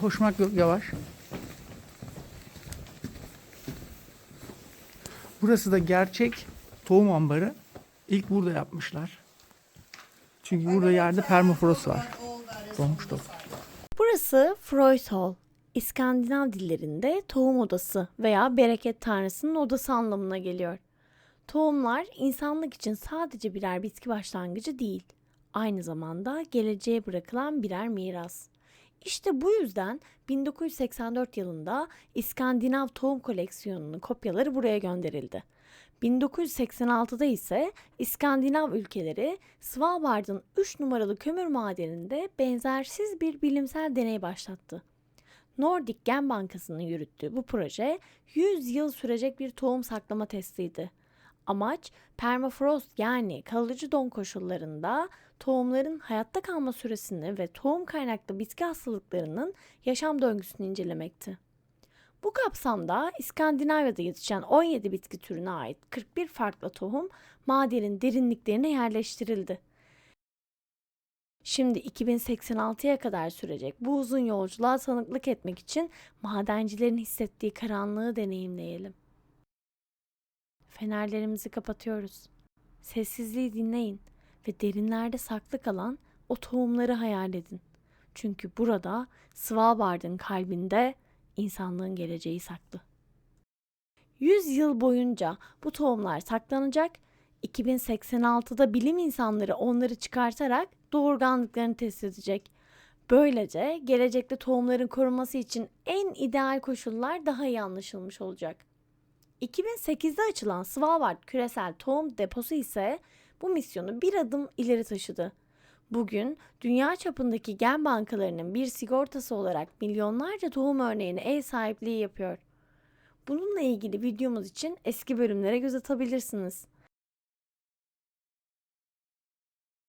koşmak yok yavaş. Burası da gerçek tohum ambarı. İlk burada yapmışlar. Çünkü burada yerde permafrost var. Donmuş tohum. Burası Freud Hall. İskandinav dillerinde tohum odası veya bereket tanrısının odası anlamına geliyor. Tohumlar insanlık için sadece birer bitki başlangıcı değil, aynı zamanda geleceğe bırakılan birer miras. İşte bu yüzden 1984 yılında İskandinav tohum koleksiyonunun kopyaları buraya gönderildi. 1986'da ise İskandinav ülkeleri Svalbard'ın 3 numaralı kömür madeninde benzersiz bir bilimsel deney başlattı. Nordic Gen Bankası'nın yürüttüğü bu proje 100 yıl sürecek bir tohum saklama testiydi. Amaç permafrost yani kalıcı don koşullarında tohumların hayatta kalma süresini ve tohum kaynaklı bitki hastalıklarının yaşam döngüsünü incelemekti. Bu kapsamda İskandinavya'da yetişen 17 bitki türüne ait 41 farklı tohum madenin derinliklerine yerleştirildi. Şimdi 2086'ya kadar sürecek bu uzun yolculuğa tanıklık etmek için madencilerin hissettiği karanlığı deneyimleyelim. Fenerlerimizi kapatıyoruz. Sessizliği dinleyin ve derinlerde saklı kalan o tohumları hayal edin. Çünkü burada Svalbard'ın kalbinde insanlığın geleceği saklı. 100 yıl boyunca bu tohumlar saklanacak. 2086'da bilim insanları onları çıkartarak doğurganlıklarını test edecek. Böylece gelecekte tohumların korunması için en ideal koşullar daha iyi anlaşılmış olacak. 2008'de açılan Svalbard Küresel Tohum Deposu ise bu misyonu bir adım ileri taşıdı. Bugün dünya çapındaki gen bankalarının bir sigortası olarak milyonlarca tohum örneğine ev sahipliği yapıyor. Bununla ilgili videomuz için eski bölümlere göz atabilirsiniz.